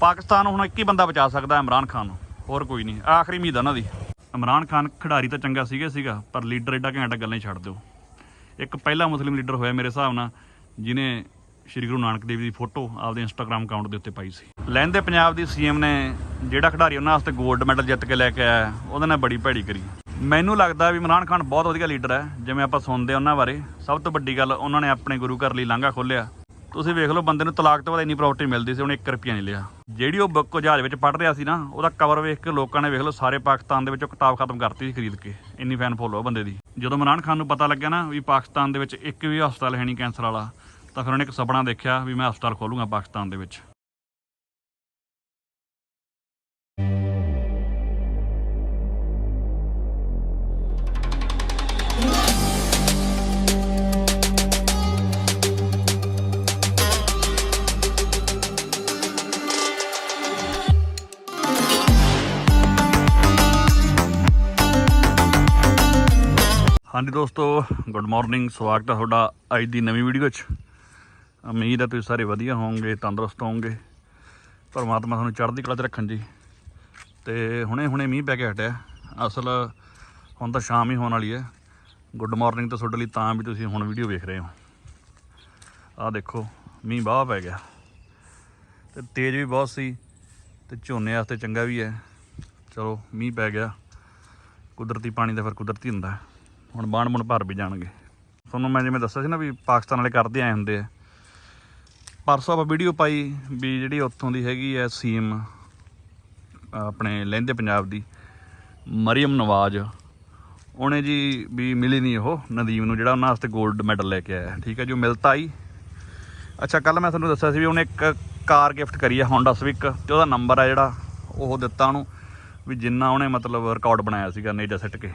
ਪਾਕਿਸਤਾਨ ਹੁਣ ਇੱਕ ਹੀ ਬੰਦਾ ਬਚਾ ਸਕਦਾ ਇਮਰਾਨ ਖਾਨ ਨੂੰ। ਹੋਰ ਕੋਈ ਨਹੀਂ। ਆਖਰੀ ਉਮੀਦ ਆ ਉਹਨਾਂ ਦੀ। ਇਮਰਾਨ ਖਾਨ ਖਿਡਾਰੀ ਤਾਂ ਚੰਗਾ ਸੀਗਾ ਸੀਗਾ ਪਰ ਲੀਡਰ ਐਡਾ ਘੈਂਟ ਆ, ਗੱਲਾਂ ਹੀ ਛੱਡ ਦਿਓ। ਇੱਕ ਪਹਿਲਾ ਮੁਸਲਿਮ ਲੀਡਰ ਹੋਇਆ ਮੇਰੇ ਹਿਸਾਬ ਨਾਲ ਜਿਨੇ ਸ਼੍ਰੀ ਗੁਰੂ ਨਾਨਕ ਦੇਵ ਜੀ ਦੀ ਫੋਟੋ ਆਪਦੇ ਇੰਸਟਾਗ੍ਰam ਅਕਾਊਂਟ ਦੇ ਉੱਤੇ ਪਾਈ ਸੀ। ਲਹਿੰਦੇ ਪੰਜਾਬ ਦੀ ਸੀਐਮ ਨੇ ਜਿਹੜਾ ਖਿਡਾਰੀ ਉਹਨਾਂ ਵਾਸਤੇ 골ਡ ਮੈਡਲ ਜਿੱਤ ਕੇ ਲੈ ਕੇ ਆਇਆ ਉਹਦੇ ਨਾਲ ਬੜੀ ਭੈੜੀ ਕਰੀ। ਮੈਨੂੰ ਲੱਗਦਾ ਵੀ ਇਮਰਾਨ ਖਾਨ ਬਹੁਤ ਵਧੀਆ ਲੀਡਰ ਹੈ ਜਿਵੇਂ ਆਪਾਂ ਸੁਣਦੇ ਉਹਨਾਂ ਬਾਰੇ। ਸਭ ਤੋਂ ਵੱਡੀ ਗੱਲ ਉਹਨਾਂ ਨੇ ਆਪਣੇ ਗੁਰੂ ਘਰ ਲਈ ਲਾਂਘਾ ਖੋਲ੍ਹਿਆ। ਤੁਸੀਂ ਵੇਖ ਲਓ, ਬੰਦੇ ਨੂੰ ਤਲਾਕ ਤੋਂ ਬਾਅਦ ਇੰਨੀ ਪ੍ਰਾਪਰਟੀ ਮਿਲਦੀ ਸੀ ਉਹਨੇ 1 ਰੁਪਿਆ ਨਹੀਂ ਲਿਆ। ਜਿਹੜੀ ਉਹ ਬੁੱਕ ਜਹਾਜ਼ ਵਿੱਚ ਪੜ੍ਹ ਰਿਹਾ ਸੀ ਨਾ, ਉਹਦਾ ਕਵਰ ਵੇਖ ਕੇ ਲੋਕਾਂ ਨੇ ਵੇਖ ਲਓ, ਸਾਰੇ ਪਾਕਿਸਤਾਨ ਦੇ ਵਿੱਚੋਂ ਕਿਤਾਬ ਖਤਮ ਕਰਤੀ ਸੀ ਖਰੀਦ ਕੇ, ਇੰਨੀ ਫੈਨ ਫੋਲੋ ਆ ਬੰਦੇ ਦੀ। ਜਦੋਂ ਇਮਰਾਨ ਖਾਨ ਨੂੰ ਪਤਾ ਲੱਗਿਆ ਨਾ ਵੀ ਪਾਕਿਸਤਾਨ ਦੇ ਵਿੱਚ ਇੱਕ ਵੀ ਹਸਪਤਾਲ ਹੈ ਨਹੀਂ, ਕੈਂਸਰ ਵਾਲਾ, ਤਾਂ ਫਿਰ ਉਹਨੇ ਇੱਕ ਸੁਪਨਾ ਦੇਖਿਆ ਵੀ ਮੈਂ ਹਸਪਤਾਲ ਖੋਲੂੰਗਾ ਪਾਕਿਸਤਾਨ ਦੇ ਵਿੱਚ। ਹਾਂਜੀ ਦੋਸਤੋ ਗੁੱਡ ਮਾਰਨਿੰਗ ਸਵਾਗਤ ਹੈ ਤੁਹਾਡਾ ਅੱਜ ਦੀ ਨਵੀਂ ਵੀਡੀਓ 'ਚ। ਉਮੀਦ ਹੈ ਤੁਸੀਂ ਸਾਰੇ ਵਧੀਆ ਹੋਵੋਗੇ, ਤੰਦਰੁਸਤ ਹੋਵੋਗੇ। ਪਰਮਾਤਮਾ ਤੁਹਾਨੂੰ ਚੜ੍ਹਦੀ ਕਲਾ 'ਚ ਰੱਖਣ ਜੀ। ਤੇ ਹੁਣੇ ਹੁਣੇ ਮੀਂਹ ਪੈ ਕੇ ਹਟਿਆ। ਅਸਲ ਹੁਣ ਤਾਂ ਸ਼ਾਮ ਹੀ ਹੋਣ ਵਾਲੀ ਹੈ। ਗੁੱਡ ਮਾਰਨਿੰਗ ਤਾਂ ਤੁਹਾਡੇ ਲਈ ਤਾਂ ਵੀ ਤੁਸੀਂ ਹੁਣ ਵੀਡੀਓ ਵੇਖ ਰਹੇ ਹੋ। ਆਹ ਦੇਖੋ, ਮੀਂਹ ਬਾਹ ਪੈ ਗਿਆ। ਤੇ ਤੇਜ਼ ਵੀ ਬਹੁਤ ਸੀ ਤੇ ਝੋਨੇ ਵਾਸਤੇ ਚੰਗਾ ਵੀ ਹੈ। ਚਲੋ, ਮੀਂਹ ਪੈ ਗਿਆ। ਕੁਦਰਤੀ ਪਾਣੀ ਦਾ ਫਿਰ ਕੁਦਰਤੀ ਹੁੰਦਾ। ਹੈ। ਹੁਣ ਬਾਣ ਬੁਣ ਭਰ ਵੀ ਜਾਣਗੇ। ਤੁਹਾਨੂੰ ਮੈਂ ਜਿਵੇਂ ਦੱਸਿਆ ਸੀ ਨਾ ਵੀ ਪਾਕਿਸਤਾਨ ਵਾਲੇ ਕਰਦੇ ਆਏ ਹੁੰਦੇ ਆ। ਪਰਸੋਂ ਆਪਾਂ ਵੀਡੀਓ ਪਾਈ ਵੀ ਜਿਹੜੀ ਉੱਥੋਂ ਦੀ ਹੈਗੀ ਹੈ ਸੀਮ, ਆਪਣੇ ਲਹਿੰਦੇ ਪੰਜਾਬ ਦੀ ਮਰੀਮ ਨਵਾਜ਼। ਉਹਨੇ ਜੀ ਵੀ ਮਿਲੀ ਨਹੀਂ ਉਹ ਨਦੀਮ ਨੂੰ, ਜਿਹੜਾ ਉਹਨਾਂ ਵਾਸਤੇ 골ਡ ਮੈਡਲ ਲੈ ਕੇ ਆਇਆ। ਠੀਕ ਹੈ ਜੋ ਮਿਲਤਾ ਆਈ ਅੱਛਾ ਕੱਲ ਮੈਂ ਤੁਹਾਨੂੰ ਦੱਸਿਆ ਸੀ ਵੀ ਉਹਨੇ ਇੱਕ ਕਾਰ ਗਿਫਟ ਕਰੀ ਹੈ Honda Civic ਤੇ ਉਹਦਾ ਨੰਬਰ ਹੈ ਜਿਹੜਾ, ਉਹ ਦਿੱਤਾ ਉਹਨੂੰ ਵੀ ਜਿੰਨਾ ਉਹਨੇ ਮਤਲਬ ਰਿਕਾਰਡ ਬਣਾਇਆ ਸੀਗਾ, ਨੇਜਾ ਸਿੱਟ ਕੇ।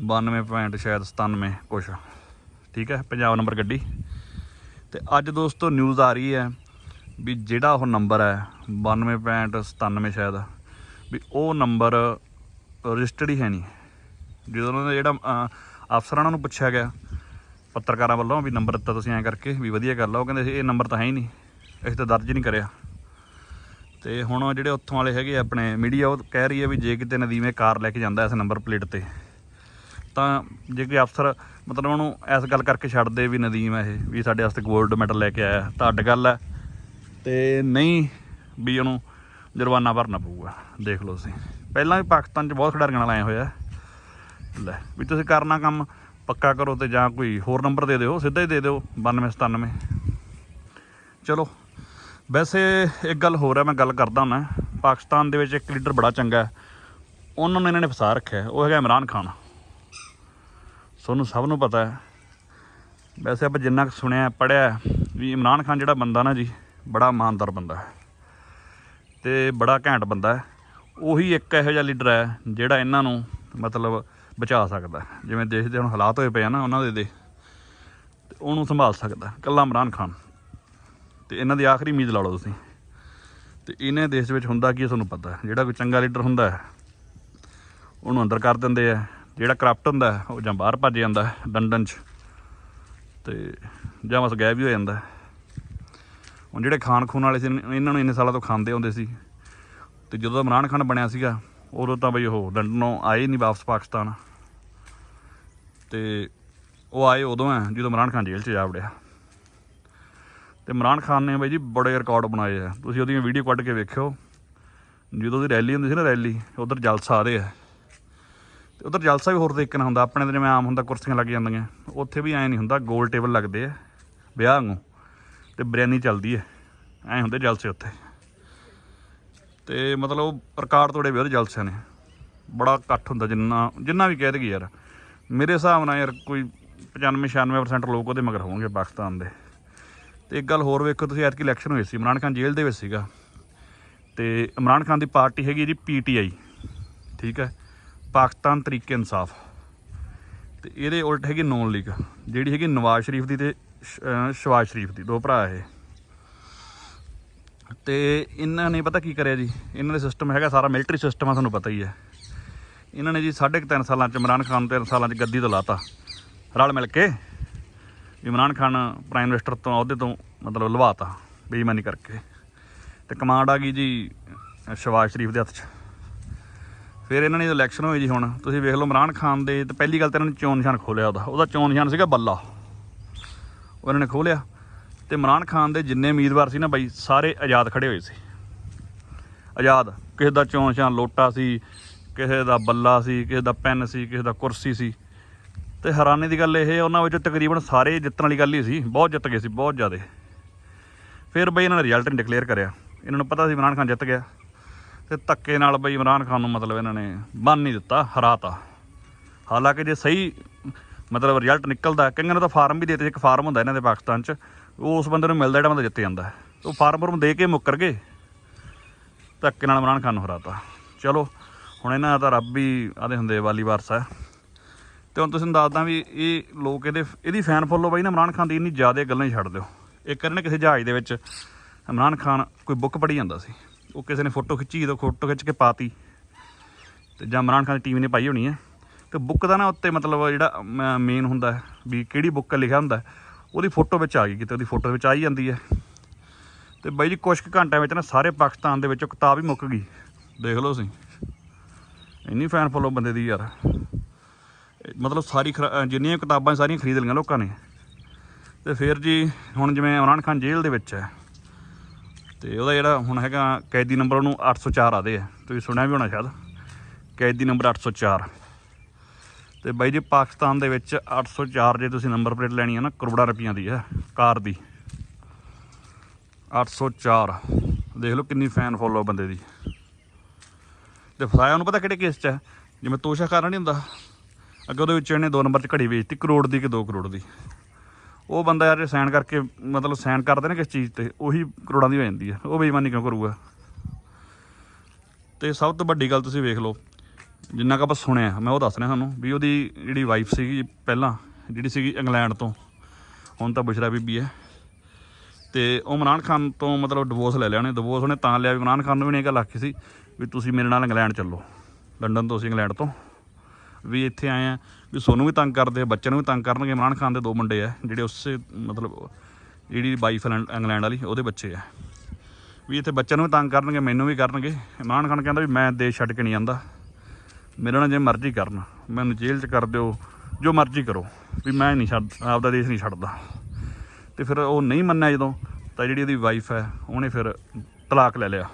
92 ਪੁਆਇੰਟ ਸ਼ਾਇਦ 97 ਕੁਛ। ਠੀਕ ਹੈ ਪੰਜਾਬ ਨੰਬਰ ਗੱਡੀ। ਤੇ ਅੱਜ ਦੋਸਤੋ ਨਿਊਜ਼ ਆ ਰਹੀ ਹੈ ਵੀ ਜਿਹੜਾ ਉਹ ਨੰਬਰ ਹੈ 92 ਪੁਆਇੰਟ 97 ਸ਼ਾਇਦ ਵੀ ਉਹ ਨੰਬਰ ਰਜਿਸਟਰਡ ਹੀ ਹੈ ਨਹੀਂ। ਜਦੋਂ ਉਹਨਾਂ ਦਾ ਜਿਹੜਾ ਅਹ, ਅਫਸਰਾਂ ਨੂੰ ਪੁੱਛਿਆ ਗਿਆ ਪੱਤਰਕਾਰਾਂ ਵੱਲੋਂ ਵੀ ਨੰਬਰ ਦਿੱਤਾ ਤੁਸੀਂ ਐਂ ਕਰਕੇ ਵੀ ਵਧੀਆ ਗੱਲ ਆ ਉਹ ਕਹਿੰਦੇ ਇਹ ਨੰਬਰ ਤਾਂ ਹੈ ਹੀ ਨਹੀਂ ਅਸੀਂ ਤਾਂ ਦਰਜ ਹੀ ਨਹੀਂ ਕਰਿਆ। ਤੇ ਹੁਣ ਜਿਹੜੇ ਉੱਥੋਂ ਵਾਲੇ ਹੈਗੇ ਆਪਣੇ ਮੀਡੀਆ ਉਹ ਕਹਿ ਰਹੀ ਹੈ ਵੀ ਜੇ ਕਿਤੇ ਨਦੀਮੇ ਕਾਰ ਲੈ ਕੇ ਜਾਂਦਾ ਇਸ ਨੰਬਰ ਪਲੇਟ ਤੇ ਤਾਂ ਜੇ ਕੋਈ ਅਫਸਰ ਮਤਲਬ ਉਹਨੂੰ ਇਸ ਗੱਲ ਕਰਕੇ ਛੱਡ ਦੇ ਵੀ ਨਦੀਮ ਹੈ ਇਹ, ਵੀ ਸਾਡੇ ਵਾਸਤੇ 골ਡ ਮੈਡਲ ਲੈ ਕੇ ਆਇਆ, ਤਾਂ ਅੱਡ ਗੱਲ ਹੈ ਤੇ ਨਹੀਂ ਵੀ ਉਹਨੂੰ ਜੁਰਮਾਨਾ ਭਰਨਾ ਪਊਗਾ, ਦੇਖ ਲਓ ਤੁਸੀਂ। ਪਹਿਲਾਂ ਵੀ ਪਾਕਿਸਤਾਨ 'ਚ ਬਹੁਤ ਖਿਡਾਰੀਆਂ ਨਾਲ ਆਏ ਹੋਇਆ। ਲੈ, ਵੀ ਤੁਸੀਂ ਕਰਨਾ ਕੰਮ, ਪੱਕਾ ਕਰੋ ਤੇ ਜਾਂ ਕੋਈ ਹੋਰ ਨੰਬਰ ਦੇ ਦਿਓ, ਸਿੱਧਾ ਹੀ ਦੇ ਦਿਓ 92 97 ਚਲੋ, ਵੈਸੇ ਇੱਕ ਗੱਲ ਹੋਰ ਹੈ ਮੈਂ ਗੱਲ ਕਰਦਾ ਹੁੰਦਾ ਪਾਕਿਸਤਾਨ ਦੇ ਵਿੱਚ ਇੱਕ ਲੀਡਰ ਬੜਾ ਚੰਗਾ ਉਹਨਾਂ ਨੂੰ ਇਹਨਾਂ ਨੇ ਫਸਾ ਰੱਖਿਆ ਉਹ ਹੈਗਾ ਇਮਰਾਨ ਖਾਨ। ਤੁਹਾਨੂੰ ਸਭ ਨੂੰ ਪਤਾ ਹੈ। ਵੈਸੇ ਆਪਾਂ ਜਿੰਨਾ ਕੁ ਸੁਣਿਆ ਪੜਿਆ ਵੀ ਇਮਰਾਨ ਖਾਨ ਜਿਹੜਾ ਬੰਦਾ ਨਾ ਜੀ ਬੜਾ ਇਮਾਨਦਾਰ ਬੰਦਾ ਹੈ ਤੇ ਬੜਾ ਘੈਂਟ ਬੰਦਾ ਹੈ। ਉਹੀ ਇੱਕ ਇਹੋ ਜਿਹਾ ਲੀਡਰ ਹੈ ਜਿਹੜਾ ਇਹਨਾਂ ਨੂੰ ਮਤਲਬ ਬਚਾ ਸਕਦਾ ਜਿਵੇਂ ਦੇਸ਼ ਦੇ ਹੁਣ ਹਾਲਾਤ ਹੋਏ ਪਏ ਆ ਨਾ ਉਹਨਾਂ ਦੇ ਦੇ ਉਹਨੂੰ ਸੰਭਾਲ ਸਕਦਾ ਹੈ, ਇਕੱਲਾ ਇਮਰਾਨ ਖਾਨ। ਤੇ ਇਹਨਾਂ ਦੀ ਆਖਰੀ ਉਮੀਦ ਲਾ ਲਓ ਤੁਸੀਂ। ਤੇ ਇਹਨੇ ਦੇਸ਼ ਵਿੱਚ ਹੁੰਦਾ ਕੀ ਤੁਹਾਨੂੰ ਪਤਾ ਜਿਹੜਾ ਕੋਈ ਚੰਗਾ ਲੀਡਰ ਹੁੰਦਾ ਹੈ ਉਹਨੂੰ ਅੰਦਰ ਕਰ ਦਿੰਦੇ ਆ। ਜਿਹੜਾ ਕਰਪਟ ਹੁੰਦਾ, ਉਹ ਜਾਂ ਬਾਹਰ ਭੱਜ ਜਾਂਦਾ ਹੈ ਲੰਡਨ 'ਚ। ਤੇ ਜਾਂ ਬਸ ਗਾਇਬ ਹੀ ਹੋ ਜਾਂਦਾ। ਹੁਣ ਜਿਹੜੇ ਖਾਣ ਖੂਨ ਵਾਲੇ ਸੀ, ਇਹਨਾਂ ਨੂੰ ਇੰਨੇ ਸਾਲਾਂ ਤੋਂ ਖਾਂਦੇ ਹੁੰਦੇ ਸੀ। ਤੇ ਜਦੋਂ ਇਮਰਾਨ ਖਾਨ ਬਣਿਆ ਸੀਗਾ, ਉਦੋਂ ਤਾਂ ਬਈ ਉਹ ਲੰਡਨੋਂ ਆਏ ਨਹੀਂ ਵਾਪਸ ਪਾਕਿਸਤਾਨ। ਤੇ ਉਹ ਆਏ ਉਦੋਂ ਹੈ ਜਦੋਂ ਇਮਰਾਨ ਖਾਨ ਜੇਲ੍ਹ 'ਚ ਜਾ ਵੜਿਆ। ਤੇ ਇਮਰਾਨ ਖਾਨ ਨੇ ਬਾਈ ਜੀ ਬੜੇ ਰਿਕਾਰਡ ਬਣਾਏ ਆ। ਤੁਸੀਂ ਉਹਦੀਆਂ ਵੀਡੀਓ ਕੱਢ ਕੇ ਵੇਖਿਓ। ਜਦੋਂ ਉਹਦੀ ਰੈਲੀ ਹੁੰਦੀ ਸੀ ਨਾ ਰੈਲੀ ਉਧਰ ਜਲਸਾ ਆ ਰਹੇ। ਆ ਤੇ ਉਧਰ ਜਲਸਾ ਵੀ ਹੋਰ ਤਰੀਕੇ ਨਾਲ ਹੁੰਦਾ, ਆਪਣੇ ਤੇ ਜਿਵੇਂ ਆਮ ਹੁੰਦਾ ਕੁਰਸੀਆਂ ਲੱਗ ਜਾਂਦੀਆਂ। ਉੱਥੇ ਵੀ ਐਂ ਨਹੀਂ ਹੁੰਦਾ, ਗੋਲ ਟੇਬਲ ਲੱਗਦੇ ਆ, ਵਿਆਹ ਵਾਂਗੂ, ਤੇ ਬਿਰਿਆਨੀ ਚੱਲਦੀ ਹੈ ਐਂ ਹੁੰਦੇ ਜਲਸੇ ਉੱਥੇ। ਤੇ ਮਤਲਬ ਰਿਕਾਰਡ ਤੋੜੇ ਵਿਆਹ ਉਹਦੇ ਜਲਸਿਆਂ ਨੇ। ਬੜਾ ਇਕੱਠ ਹੁੰਦਾ ਜਿੰਨਾ ਜਿੰਨਾ ਵੀ ਕਹਿ ਦਈਏ ਯਾਰ। ਮੇਰੇ ਹਿਸਾਬ ਨਾਲ ਯਾਰ ਕੋਈ 95 96% ਲੋਕ ਉਹਦੇ ਮਗਰ ਹੋਣਗੇ ਪਾਕਿਸਤਾਨ ਦੇ। ਤੇ ਇੱਕ ਗੱਲ ਹੋਰ ਵੇਖੋ, ਤੁਸੀਂ ਐਤਕੀ ਇਲੈਕਸ਼ਨ ਹੋਈ ਸੀ, ਇਮਰਾਨ ਖਾਨ ਜੇਲ੍ਹ ਦੇ ਵਿੱਚ ਸੀਗਾ। ਤੇ ਇਮਰਾਨ ਖਾਨ ਦੀ ਪਾਰਟੀ ਹੈਗੀ ਜੀ ਪੀਟੀਆਈ ਠੀਕ ਹੈ ਪਾਕਿਸਤਾਨ ਤਰੀਕੇ ਇਨਸਾਫ। ਤੇ ਇਹਦੇ ਉਲਟ ਹੈਗੀ ਨੌਨ ਲੀਗ ਜਿਹੜੀ ਹੈਗੀ ਨਵਾਜ਼ ਸ਼ਰੀਫ ਦੀ ਤੇ ਸ਼- ਸ਼ਵਾਜ਼ ਸ਼ਰੀਫ ਦੀ ਦੋ ਭਰਾ ਇਹ। ਤੇ ਇਹਨਾਂ ਨੇ ਪਤਾ ਕੀ ਕਰਿਆ ਜੀ? ਇਹਨਾਂ ਦਾ ਸਿਸਟਮ ਹੈਗਾ ਸਾਰਾ ਮਿਲਟਰੀ ਸਿਸਟਮ ਆ ਤੁਹਾਨੂੰ ਪਤਾ ਹੀ ਹੈ। ਇਹਨਾਂ ਨੇ ਜੀ ਸਾਢੇ ਕੁ ਤਿੰਨ ਸਾਲਾਂ ਚ ਇਮਰਾਨ ਖਾਨ ਤਿੰਨ ਸਾਲਾਂ ਚ ਗੱਦੀ ਤੋਂ ਲਾਤਾ। ਰਲ ਮਿਲ ਕੇ ਇਮਰਾਨ ਖਾਨ ਪ੍ਰਾਈਮ ਮਿਨਿਸਟਰ ਤੋਂ ਅਹੁਦੇ ਤੋਂ ਮਤਲਬ ਲਵਾਤਾ ਬੇਈਮਾਨੀ ਕਰਕੇ। ਤੇ ਕਮਾਂਡ ਆ ਗਈ ਜੀ ਅ, ਸ਼ਵਾਜ਼ ਸ਼ਰੀਫ ਦੇ ਹੱਥ 'ਚ। ਫਿਰ ਇਹਨਾਂ ਨੇ ਇਲੈਕਸ਼ਨ ਹੋਈ ਜੀ ਹੁਣ। ਤੁਸੀਂ ਵੇਖ ਲਓ ਇਮਰਾਨ ਖਾਨ ਦੇ ਤੇ ਪਹਿਲੀ ਗੱਲ ਤਾਂ ਇਹਨਾਂ ਨੇ ਚੋਣ ਨਿਸ਼ਾਨ ਖੋਲਿਆ ਉਹਦਾ। ਉਹਦਾ ਚੋਣ ਨਿਸ਼ਾਨ ਸੀਗਾ ਬੱਲਾ। ਉਹ ਇਹਨਾਂ ਨੇ ਖੋਲਿਆ ਤੇ ਇਮਰਾਨ ਖਾਨ ਦੇ ਜਿੰਨੇ ਉਮੀਦਵਾਰ ਸੀ ਨਾ ਬਾਈ, ਸਾਰੇ ਆਜ਼ਾਦ ਖੜੇ ਹੋਏ ਸੀ। ਆਜ਼ਾਦ। ਕਿਸੇ ਦਾ ਚੋਣ ਨਿਸ਼ਾਨ ਲੋਟਾ ਸੀ, ਕਿਸੇ ਦਾ ਬੱਲਾ ਸੀ, ਕਿਸੇ ਦਾ ਪੈਨ ਸੀ, ਕਿਸੇ ਦਾ ਕੁਰਸੀ ਸੀ। ਤੇ ਹੈਰਾਨੀ ਦੀ ਗੱਲ ਇਹ ਉਹਨਾਂ ਵਿੱਚੋਂ ਤਕਰੀਬਨ ਸਾਰੇ ਜਿੱਤਣ ਵਾਲੀ ਗੱਲ ਹੀ ਸੀ। ਬਹੁਤ ਜਿੱਤ ਗਏ ਸੀ, ਬਹੁਤ ਜ਼ਿਆਦੇ। ਫਿਰ ਬਈ ਇਹਨਾਂ ਨੇ ਰਿਜ਼ਲਟ ਨਹੀਂ ਡਿਕਲੇਅਰ ਕਰਿਆ। ਇਹਨਾਂ ਨੂੰ ਪਤਾ ਸੀ ਇਮਰਾਨ ਖਾਨ ਜਿੱਤ ਗਿਆ। ਤੇ ਧੱਕੇ ਨਾਲ ਬਈ ਇਮਰਾਨ ਖਾਨ ਨੂੰ ਮਤਲਬ ਇਹਨਾਂ ਨੇ ਬੰਨ ਨਹੀਂ ਦਿੱਤਾ, ਹਰਾਤਾ। ਹਾਲਾਂਕਿ ਜੇ ਸਹੀ ਮਤਲਬ ਰਿਜ਼ਲਟ ਨਿਕਲਦਾ, ਕਈਆਂ ਨੂੰ ਤਾਂ ਫਾਰਮ ਵੀ ਦੇਤੇ, ਇੱਕ ਫਾਰਮ ਹੁੰਦਾ ਇਹਨਾਂ ਦੇ ਪਾਕਿਸਤਾਨ 'ਚ ਉਹ ਉਸ ਬੰਦੇ ਨੂੰ ਮਿਲਦਾ ਜਿਹੜਾ ਬੰਦਾ ਜਿੱਤ ਜਾਂਦਾ। ਉਹ ਫਾਰਮ ਫਾਰਮ ਦੇ ਕੇ ਮੁੱਕਰ ਗਏ। ਧੱਕੇ ਨਾਲ ਇਮਰਾਨ ਖਾਨ ਨੂੰ ਹਰਾਤਾ। ਚਲੋ, ਹੁਣ ਇਹਨਾਂ ਦਾ ਰੱਬ ਹੀ ਆਦੇ ਹੁੰਦੇ ਵਾਲੀ ਵਾਰਸ ਹੈ ਤੇ ਹੁਣ ਤੁਸੀਂ ਦੱਸਦਾ ਵੀ ਇਹ ਲੋਕ ਇਹਦੇ, ਇਹਦੀ ਫੈਨ ਫੋਲੋ ਬਾਈ ਨਾ ਇਮਰਾਨ ਖਾਨ ਦੀ, ਇੰਨੀ ਜ਼ਿਆਦਾ ਗੱਲਾਂ ਹੀ ਛੱਡ ਦਿਓ। ਇੱਕ ਵਾਰ ਨਾ ਕਿਸੇ ਜਹਾਜ਼ ਦੇ ਵਿੱਚ ਇਮਰਾਨ ਖਾਨ ਕੋਈ ਬੁੱਕ ਪੜ੍ਹੀ ਜਾਂਦਾ ਸੀ। ਉਹ ਕਿਸੇ ਨੇ ਫੋਟੋ ਖਿੱਚੀ ਤਾਂ ਫੋਟੋ ਖਿੱਚ ਕੇ ਪਾਤੀ। ਤੇ ਜਾਂ ਇਮਰਾਨ ਖਾਨ ਦੀ ਟੀਮ ਨੇ ਪਾਈ ਹੋਣੀ ਹੈ। ਤੇ ਬੁੱਕ ਦਾ ਨਾ ਉੱਤੇ ਮਤਲਬ ਜਿਹੜਾ ਮੇਨ ਹੁੰਦਾ ਵੀ ਕਿਹੜੀ ਬੁੱਕ ਲਿਖਿਆ ਹੁੰਦਾ ਉਹਦੀ ਫੋਟੋ ਵਿੱਚ ਆ ਗਈ, ਕਿਤੇ ਉਹਦੀ ਫੋਟੋ ਵਿੱਚ ਆ ਹੀ ਜਾਂਦੀ ਹੈ। ਤੇ ਬਾਈ ਜੀ, ਕੁਛ ਕੁ ਘੰਟਿਆਂ ਵਿੱਚ ਨਾ ਸਾਰੇ ਪਾਕਿਸਤਾਨ ਦੇ ਵਿੱਚੋਂ ਕਿਤਾਬ ਹੀ ਮੁੱਕ ਗਈ। ਦੇਖ ਲਓ ਤੁਸੀਂ। ਇੰਨੀ ਫੈਨ ਫੋਲੋ ਬੰਦੇ ਦੀ ਯਾਰ। ਮਤਲਬ ਸਾਰੀ ਖਰਾ- ਜਿੰਨੀਆਂ ਕਿਤਾਬਾਂ ਸਾਰੀਆਂ ਖਰੀਦ ਲਈਆਂ ਲੋਕਾਂ ਨੇ। ਤੇ ਫਿਰ ਜੀ, ਹੁਣ ਜਿਵੇਂ ਇਮਰਾਨ ਖਾਨ ਜੇਲ੍ਹ ਦੇ ਵਿੱਚ ਹੈ ਤੇ ਉਹਦਾ ਜਿਹੜਾ ਹੁਣ ਹੈਗਾ ਕੈਦੀ ਨੰਬਰ ਉਹਨੂੰ 804 ਆਦੇ ਆ। ਤੁਸੀਂ ਸੁਣਿਆ ਵੀ ਹੋਣਾ ਸ਼ਾਇਦ? ਕੈਦੀ ਨੰਬਰ 804 ਤੇ ਬਾਈ ਜੀ, ਪਾਕਿਸਤਾਨ ਦੇ ਵਿੱਚ 804 ਜੇ ਤੁਸੀਂ ਨੰਬਰ ਪਲੇਟ ਲੈਣੀ ਹੈ ਨਾ, ਕਰੋੜਾਂ ਰੁਪਈਆਂ ਦੀ ਹੈ ਕਾਰ ਦੀ। 804 ਦੇਖ ਲਓ ਕਿੰਨੀ ਫੈਨ ਫੋਲੋ ਬੰਦੇ ਦੀ। ਤੇ ਫਸਾਇਆ ਉਹਨੂੰ ਪਤਾ ਕਿਹੜੇ ਕੇਸ 'ਚ ਹੈ ਜਿਵੇਂ ਤੋਸ਼ਾ ਕਾਰਨ ਨਹੀਂ ਹੁੰਦਾ? ਅੱਗੇ ਉਹਦੇ ਵਿੱਚ ਇਹਨੇ 2 ਨੰਬਰ 'ਚ ਘੜੀ ਵੇਚਤੀ, ਕਰੋੜ ਦੀ ਕਿ 2 ਕਰੋੜ ਦੀ? ਉਹ ਬੰਦਾ ਯਾਰ ਸਾਈਨ ਕਰਕੇ, ਮਤਲਬ ਸਾਈਨ ਕਰਦੇ ਨੇ ਕਿਸ ਚੀਜ਼ ਤੇ, ਉਹੀ ਕਰੋੜਾਂ ਦੀ ਹੋ ਜਾਂਦੀ ਹੈ ਉਹ ਬੇਈਮਾਨੀ ਕਿਉਂ ਕਰੂਗਾ? ਤੇ ਸਭ ਤੋਂ ਵੱਡੀ ਗੱਲ ਤੁਸੀਂ ਵੇਖ ਲਓ, ਜਿੰਨਾ ਕੁ ਆਪਾਂ ਸੁਣਿਆ, ਮੈਂ ਉਹ ਦੱਸ ਰਿਹਾ ਤੁਹਾਨੂੰ ਵੀ ਉਹਦੀ ਜਿਹੜੀ ਵਾਈਫ ਸੀਗੀ ਪਹਿਲਾਂ, ਜਿਹੜੀ ਸੀਗੀ ਇੰਗਲੈਂਡ ਤੋਂ, ਹੁਣ ਤਾਂ ਬੁਸ਼ਰਾ ਬੀਬੀ ਹੈ। ਤੇ ਉਹ ਇਮਰਾਨ ਖਾਨ ਤੋਂ ਮਤਲਬ ਡਿਵੋਰਸ ਲੈ ਲਿਆ ਉਹਨੇ। ਡਿਵੋਰਸ ਉਹਨੇ ਤਾਂ ਲਿਆ ਵੀ ਇਮਰਾਨ ਖਾਨ ਨੂੰ ਵੀ ਨਹੀਂ ਇਹ ਗੱਲ ਆਖੀ ਸੀ ਵੀ ਤੁਸੀਂ ਮੇਰੇ ਨਾਲ ਇੰਗਲੈਂਡ ਚੱਲੋ। ਲੰਡਨ ਤੋਂ ਅਸੀਂ ਇੰਗਲੈਂਡ ਤੋਂ। ਵੀ ਇੱਥੇ ਆਏ ਆ ਵੀ ਸੋਨੂੰ ਵੀ ਤੰਗ ਕਰਦੇ ਆ, ਬੱਚਿਆਂ ਨੂੰ ਵੀ ਤੰਗ ਕਰਨਗੇ। ਇਮਰਾਨ ਖਾਨ ਦੇ ਦੋ ਮੁੰਡੇ ਆ, ਜਿਹੜੇ ਉਸੇ, ਮਤਲਬ, ਜਿਹੜੀ ਵਾਈਫ ਇੰਗਲੈਂਡ ਵਾਲੀ, ਉਹਦੇ ਬੱਚੇ ਆ। ਵੀ ਇੱਥੇ ਬੱਚਿਆਂ ਨੂੰ ਵੀ ਤੰਗ ਕਰਨਗੇ, ਮੈਨੂੰ ਵੀ ਕਰਨਗੇ। ਇਮਰਾਨ ਖਾਨ ਕਹਿੰਦਾ ਵੀ ਮੈਂ ਦੇਸ਼ ਛੱਡ ਕੇ ਨਹੀਂ ਜਾਂਦਾ। ਮੇਰੇ ਨਾਲ ਜੇ ਮਰਜ਼ੀ ਕਰਨ, ਮੈਨੂੰ ਜੇਲ੍ਹ 'ਚ ਕਰ ਦਿਓ, ਜੋ ਮਰਜ਼ੀ ਕਰੋ। ਵੀ ਮੈਂ ਨਹੀਂ ਛੱਡ, ਆਪਦਾ ਦੇਸ਼ ਨਹੀਂ ਛੱਡਦਾ। ਤੇ ਫਿਰ ਉਹ ਨਹੀਂ ਮੰਨਿਆ ਜਦੋਂ, ਤਾਂ ਜਿਹੜੀ ਉਹਦੀ ਵਾਈਫ ਹੈ, ਉਹਨੇ ਫਿਰ ਤਲਾਕ ਲੈ ਲਿਆ।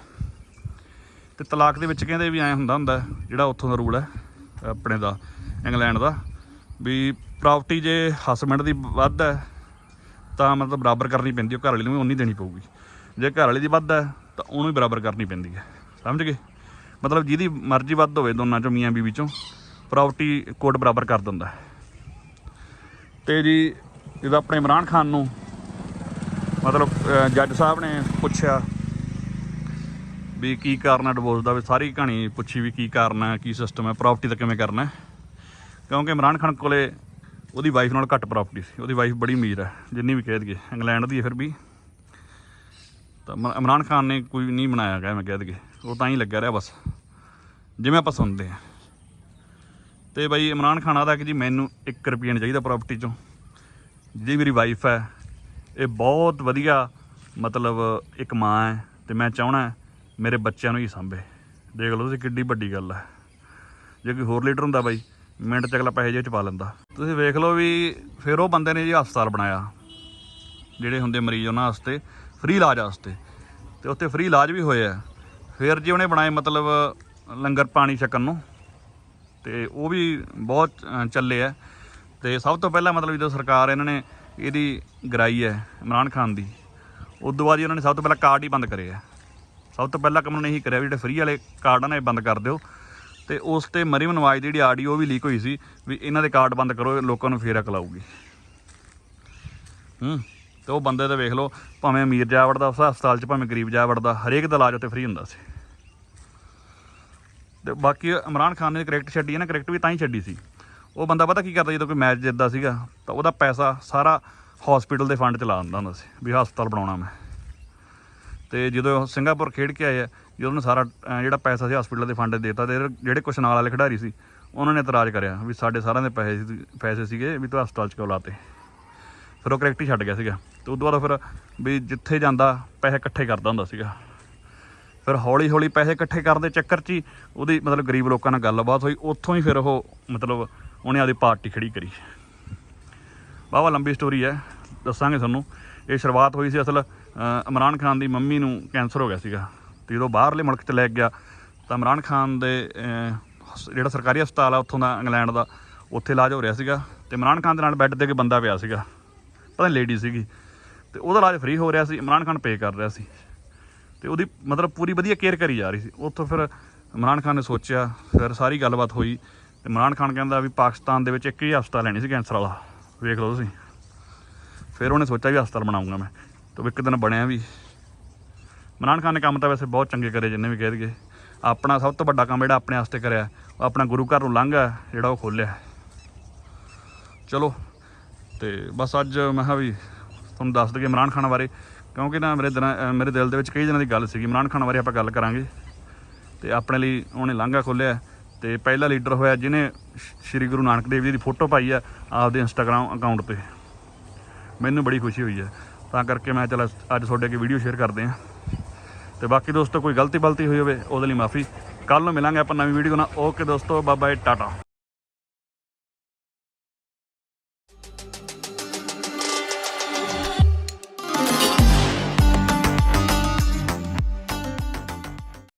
ਤੇ ਤਲਾਕ ਦੇ ਵਿੱਚ ਕਹਿੰਦੇ ਵੀ ਐਂ ਹੁੰਦਾ ਹੁੰਦਾ, ਜਿਹੜਾ ਉੱਥੋਂ ਦਾ ਰੂਲ ਹੈ ਆਪਣੇ ਦਾ, ਇੰਗਲੈਂਡ ਦਾ, ਵੀ ਪ੍ਰਾਪਰਟੀ ਜੇ ਹਸਬੈਂਡ ਦੀ ਵੱਧ ਹੈ, ਤਾਂ ਮਤਲਬ ਬਰਾਬਰ ਕਰਨੀ ਪੈਂਦੀ ਹੈ ਘਰ ਵਾਲੀ ਨੂੰ ਵੀ ਉਨੀ ਦੇਣੀ ਪਊਗੀ। ਜੇ ਘਰ ਵਾਲੇ ਦੀ ਵੱਧ ਹੈ, ਤਾਂ ਉਹਨੂੰ ਵੀ ਬਰਾਬਰ ਕਰਨੀ ਪੈਂਦੀ ਹੈ। ਸਮਝ ਗਏ? ਮਤਲਬ ਜਿਹਦੀ ਮਰਜ਼ੀ ਵੱਧ ਹੋਵੇ ਦੋਨਾਂ ਚੋਂ, ਮੀਆਂ ਬੀਵੀ ਚੋਂ ਪ੍ਰਾਪਰਟੀ ਕੋਡ ਬਰਾਬਰ ਕਰ ਦਿੰਦਾ ਹੈ। ਤੇ ਜੀ ਜਦੋਂ ਆਪਣੇ ਇਮਰਾਨ ਖਾਨ ਨੂੰ ਮਤਲਬ ਜੱਜ ਸਾਹਿਬ ਨੇ ਪੁੱਛਿਆ ਵੀ ਕੀ ਕਾਰਨ ਹੈ ਡਿਵੋਰਸ ਦਾ? ਵੀ ਸਾਰੀ ਕਹਾਣੀ ਪੁੱਛੀ ਵੀ ਕੀ ਕਾਰਨ ਹੈ ਕੀ ਸਿਸਟਮ ਹੈ ਪ੍ਰਾਪਰਟੀ ਦਾ ਕਿਵੇਂ ਕਰਨਾ ਕਿਉਂਕਿ ਇਮਰਾਨ ਖਾਨ ਕੋਲੇ ਉਹਦੀ ਵਾਈਫ ਨਾਲ ਘੱਟ ਪ੍ਰਾਪਰਟੀ ਸੀ। ਉਹਦੀ ਵਾਈਫ ਬੜੀ ਅਮੀਰ ਹੈ ਜਿੰਨੀ ਵੀ ਕਹਿ ਦਈਏ। ਇੰਗਲੈਂਡ ਦੀ ਹੈ ਫਿਰ ਵੀ। ਤਾਂ ਇਮ- ਇਮਰਾਨ ਖਾਨ ਨੇ ਕੋਈ ਨਹੀਂ ਬਣਾਇਆ ਗਿਆ ਮੈਂ ਕਹਿ ਦਈਏ। ਉਹ ਤਾਂ ਹੀ ਲੱਗਿਆ ਰਿਹਾ ਬਸ। ਜਿਵੇਂ ਆਪਾਂ ਸੁਣਦੇ ਹਾਂ ਤੇ ਬਾਈ ਇਮਰਾਨ ਖਾਨ ਆਦਾ ਕਿ ਜੀ ਮੈਨੂੰ 1 ਰੁਪਈਆ ਨਹੀਂ ਚਾਹੀਦਾ ਪ੍ਰਾਪਰਟੀ ਚੋਂ। ਜਿਹੜੀ ਮੇਰੀ ਵਾਈਫ ਹੈ ਇਹ ਬਹੁਤ ਵਧੀਆ ਮਤਲਬ ਇੱਕ ਮਾਂ ਹੈ ਤੇ ਮੈਂ ਚਾਹਣਾ ਮੇਰੇ ਬੱਚਿਆਂ ਨੂੰ ਹੀ ਸੰਭੇ। ਦੇਖ ਲਓ ਤੁਸੀਂ ਕਿੱਡੀ ਵੱਡੀ ਗੱਲ ਹੈ। ਜੇ ਕੋਈ ਹੋਰ ਲੀਡਰ ਹੁੰਦਾ ਬਾਈ, ਮਿੰਟ ਚ ਅਗਲਾ ਪੈਸੇ ਜੇਬ ਚ ਪਾ ਲੈਂਦਾ। ਤੁਸੀਂ ਵੇਖ ਲਓ ਵੀ ਫਿਰ ਉਹ ਬੰਦੇ ਨੇ ਜੀ ਹਸਪਤਾਲ ਬਣਾਇਆ। ਜਿਹੜੇ ਹੁੰਦੇ ਮਰੀਜ਼ ਉਹਨਾਂ ਵਾਸਤੇ, ਫ੍ਰੀ ਇਲਾਜ ਵਾਸਤੇ। ਤੇ ਉੱਥੇ ਫ੍ਰੀ ਇਲਾਜ ਵੀ ਹੋਇਆ। ਫਿਰ ਜੀ ਉਹਨੇ ਬਣਾਏ ਮਤਲਬ ਲੰਗਰ ਪਾਣੀ ਛਕਣ ਨੂੰ। ਤੇ ਉਹ ਵੀ ਬਹੁਤ ਚੱਲੇ ਆ। ਤੇ ਸਭ ਤੋਂ ਪਹਿਲਾਂ ਮਤਲਬ ਜਦੋਂ ਸਰਕਾਰ ਇਹਨਾਂ ਨੇ ਇਹਦੀ ਗਰਾਈ ਹੈ ਇਮਰਾਨ ਖਾਨ ਦੀ ਉਸ ਤੋਂ ਬਾਅਦ ਜੀ ਉਹਨਾਂ ਨੇ ਸਭ ਤੋਂ ਪਹਿਲਾਂ ਕਾਰਡ ਹੀ ਬੰਦ ਕਰੇ ਆ। ਸਭ ਤੋਂ ਪਹਿਲਾਂ ਕੰਮ ਨੇ ਇਹੀ ਕਰਿਆ ਵੀ ਜਿਹੜੇ ਫ੍ਰੀ ਵਾਲੇ ਕਾਰਡ ਆ ਇਹ ਬੰਦ ਕਰ ਦਿਓ। ਤੇ ਉਸ ਤੇ ਮਰੀਮ ਨਵਾਜ਼ ਦੀ ਜਿਹੜੀ ਆਡੀਓ ਵੀ ਲੀਕ ਹੋਈ ਸੀ ਵੀ ਇਹਨਾਂ ਦੇ ਕਾਰਡ ਬੰਦ ਕਰੋ, ਲੋਕਾਂ ਨੂੰ ਫੇਰ ਅਕਲ ਆਊਗੀ ਹੂੰ, ਤੇ ਉਹ ਬੰਦੇ ਤਾਂ ਵੇਖ ਲਓ, ਭਾਵੇਂ ਅਮੀਰ ਜਾ ਵੜਦਾ ਉਸ ਹਸਪਤਾਲ 'ਚ, ਭਾਵੇਂ ਗਰੀਬ ਜਾ ਵੜਦਾ ਹਰੇਕ ਦਾ ਇਲਾਜ ਉੱਤੇ ਫ੍ਰੀ ਹੁੰਦਾ ਸੀ। ਤੇ ਬਾਕੀ ਇਮਰਾਨ ਖਾਨ ਨੇ ਕ੍ਰਿਕਟ ਛੱਡੀ ਹੈ ਨਾ ਕ੍ਰਿਕਟ ਵੀ ਤਾਂ ਹੀ ਛੱਡੀ ਸੀ। ਉਹ ਬੰਦਾ ਪਤਾ ਕੀ ਕਰਦਾ ਜਦੋਂ ਕੋਈ ਮੈਚ ਜਿੱਤਦਾ ਸੀਗਾ, ਤਾਂ ਉਹਦਾ ਪੈਸਾ ਸਾਰਾ ਹਸਪੀਟਲ ਦੇ ਫੰਡ 'ਚ ਲਾ ਦਿੰਦਾ ਹੁੰਦਾ ਸੀ, ਵੀ ਹਸਪਤਾਲ ਬਣਾਉਣਾ ਮੈਂ। ਤੇ ਜਦੋਂ ਉਹ ਸਿੰਗਾਪੁਰ ਖੇਡ ਕੇ ਆਏ ਆ, ਜਦੋਂ ਉਹਨੇ ਸਾਰਾ ਜਿਹੜਾ ਪੈਸਾ ਸੀ ਹਸਪੀਟਲ ਦੇ ਫੰਡ 'ਚ ਦੇਤਾ ਤੇ ਜਿਹੜੇ ਕੁਛ ਨਾਲ ਵਾਲੇ ਖਿਡਾਰੀ ਸੀ, ਉਹਨਾਂ ਨੇ ਇਤਰਾਜ਼ ਕਰਿਆ ਵੀ ਸਾਡੇ ਸਾਰਿਆਂ ਦੇ ਪੈਸੇ ਸੀ, ਪੈਸੇ ਸੀਗੇ ਵੀ ਤੂੰ ਹਸਪਤਾਲ 'ਚ ਕਿਉਂ ਲਾਤੇ। ਫਿਰ ਉਹ ਕ੍ਰਿਕਟ ਹੀ ਛੱਡ ਗਿਆ ਸੀਗਾ। ਤੇ ਉਦੋਂ ਬਾਅਦ ਫਿਰ ਵੀ ਜਿੱਥੇ ਜਾਂਦਾ, ਪੈਸੇ ਇਕੱਠੇ ਕਰਦਾ ਹੁੰਦਾ ਸੀਗਾ। ਫਿਰ ਹੌਲੀ ਹੌਲੀ ਪੈਸੇ ਇਕੱਠੇ ਕਰਨ ਦੇ ਚੱਕਰ 'ਚ ਹੀ ਉਹਦੀ ਮਤਲਬ ਗਰੀਬ ਲੋਕਾਂ ਨਾਲ ਗੱਲਬਾਤ ਹੋਈ। ਉੱਥੋਂ ਹੀ ਫਿਰ ਉਹ ਮਤਲਬ ਉਹਨੇ ਆਪਦੀ ਪਾਰਟੀ ਖੜੀ ਕਰੀ। ਵਾਹਵਾ ਲੰਬੀ ਸਟੋਰੀ ਹੈ। ਦੱਸਾਂਗੇ ਤੁਹਾਨੂੰ। ਇਹ ਸ਼ੁਰੂਆਤ ਹੋਈ ਸੀ ਅਸਲ ਇਮਰਾਨ ਖਾਨ ਦੀ ਮੰਮੀ ਨੂੰ ਕੈਂਸਰ ਹੋ ਗਿਆ ਸੀਗਾ। ਤੇ ਜਦੋਂ ਬਾਹਰਲੇ ਮੁਲਕ ਚ ਲੈ ਕੇ ਗਿਆ, ਤਾਂ ਇਮਰਾਨ ਖਾਨ ਦੇ ਜਿਹੜਾ ਸਰਕਾਰੀ ਹਸਪਤਾਲ ਆ ਉੱਥੋਂ ਦਾ, ਇੰਗਲੈਂਡ ਦਾ, ਉੱਥੇ ਇਲਾਜ ਹੋ ਰਿਹਾ ਸੀਗਾ ਤੇ ਇਮਰਾਨ ਖਾਨ ਦੇ ਨਾਲ ਬੈੱਡ ਤੇ ਕੇ ਬੰਦਾ ਪਿਆ ਸੀਗਾ। ਪਤਾ ਨਹੀਂ ਲੇਡੀ ਸੀਗੀ। ਤੇ ਉਹਦਾ ਇਲਾਜ ਫ੍ਰੀ ਹੋ ਰਿਹਾ ਸੀ, ਇਮਰਾਨ ਖਾਨ ਪੇ ਕਰ ਰਿਹਾ ਸੀ। ਤੇ ਉਹਦੀ ਮਤਲਬ ਪੂਰੀ ਵਧੀਆ ਕੇਅਰ ਕਰੀ ਜਾ ਰਹੀ ਸੀ। ਉੱਥੋਂ ਫਿਰ ਇਮਰਾਨ ਖਾਨ ਨੇ ਸੋਚਿਆ, ਫਿਰ ਸਾਰੀ ਗੱਲਬਾਤ ਹੋਈ ਤੇ ਇਮਰਾਨ ਖਾਨ ਕਹਿੰਦਾ ਵੀ ਪਾਕਿਸਤਾਨ ਦੇ ਵਿੱਚ ਇੱਕ ਹੀ ਹਸਪਤਾਲ ਲੈਣੀ ਸੀ ਕੈਂਸਰ ਵਾਲਾ। ਵੇਖ ਲਓ ਤੁਸੀਂ। ਫਿਰ ਉਹਨੇ ਸੋਚਿਆ ਵੀ ਹਸਪਤਾਲ ਬਣਾਉਂਗਾ ਮੈਂ। ਤੇ ਉਹ ਇੱਕ ਦਿਨ ਬਣਿਆ ਵੀ। ਇਮਰਾਨ ਖਾਨ ਨੇ ਕੰਮ ਤਾਂ ਵੈਸੇ ਬਹੁਤ ਚੰਗੇ ਕਰੇ, ਜਿੰਨੇ ਵੀ ਕਹਿ ਦਈਏ। ਆਪਣਾ ਸਭ ਤੋਂ ਵੱਡਾ ਕੰਮ ਜਿਹੜਾ ਆਪਣੇ ਵਾਸਤੇ ਕਰਿਆ, ਉਹ ਆਪਣਾ ਗੁਰੂ ਘਰ ਨੂੰ ਲੰਘਾ ਜਿਹੜਾ ਉਹ ਖੋਲਿਆ ਚਲੋ, ਤੇ ਬਸ ਅੱਜ ਮੈਂ ਕਿਹਾ ਵੀ ਤੁਹਾਨੂੰ ਦੱਸ ਦਈਏ ਇਮਰਾਨ ਖਾਨ ਬਾਰੇ, ਕਿਉਂਕਿ ਨਾ ਮੇਰੇ ਦਿਨਾਂ ਮੇਰੇ ਦਿਲ ਦੇ ਵਿੱਚ ਕਈ ਦਿਨਾਂ ਦੀ ਗੱਲ ਸੀਗੀ। ਇਮਰਾਨ ਖਾਨ ਬਾਰੇ ਆਪਾਂ ਗੱਲ ਕਰਾਂਗੇ। ਤੇ ਆਪਣੇ ਲਈ ਉਹਨੇ ਲਾਂਘਾ ਖੋਲਿਆ ਤੇ ਪਹਿਲਾ ਲੀਡਰ ਹੋਇਆ ਜਿਹਨੇ ਸ਼੍ਰੀ ਗੁਰੂ ਨਾਨਕ ਦੇਵ ਜੀ ਦੀ ਫੋਟੋ ਪਾਈ ਆ, ਆਪਦੇ ਇੰਸਟਾਗ੍ਰam ਅਕਾਊਂਟ ਤੇ। ਮੈਨੂੰ ਬੜੀ ਖੁਸ਼ੀ ਹੋਈ ਹੈ ਤਾਂ ਕਰਕੇ ਮੈਂ ਚਲ ਅੱਜ ਤੁਹਾਡੇ ਅੱਗੇ ਵੀਡੀਓ ਸ਼ੇਅਰ ਕਰਦੇ ਹਾਂ। ਤੇ ਬਾਕੀ ਦੋਸਤੋ, ਕੋਈ ਗਲਤੀ ਬਲਤੀ ਹੋਈ ਹੋਵੇ, ਉਹਦੇ ਲਈ ਮਾਫੀ। ਕੱਲ ਨੂੰ ਮਿਲਾਂਗੇ ਆਪਾਂ ਨਵੀਂ ਵੀਡੀਓ ਨਾਲ। ਓਕੇ ਦੋਸਤੋ ਬਾਏ ਬਾਏ ਟਾਟਾ।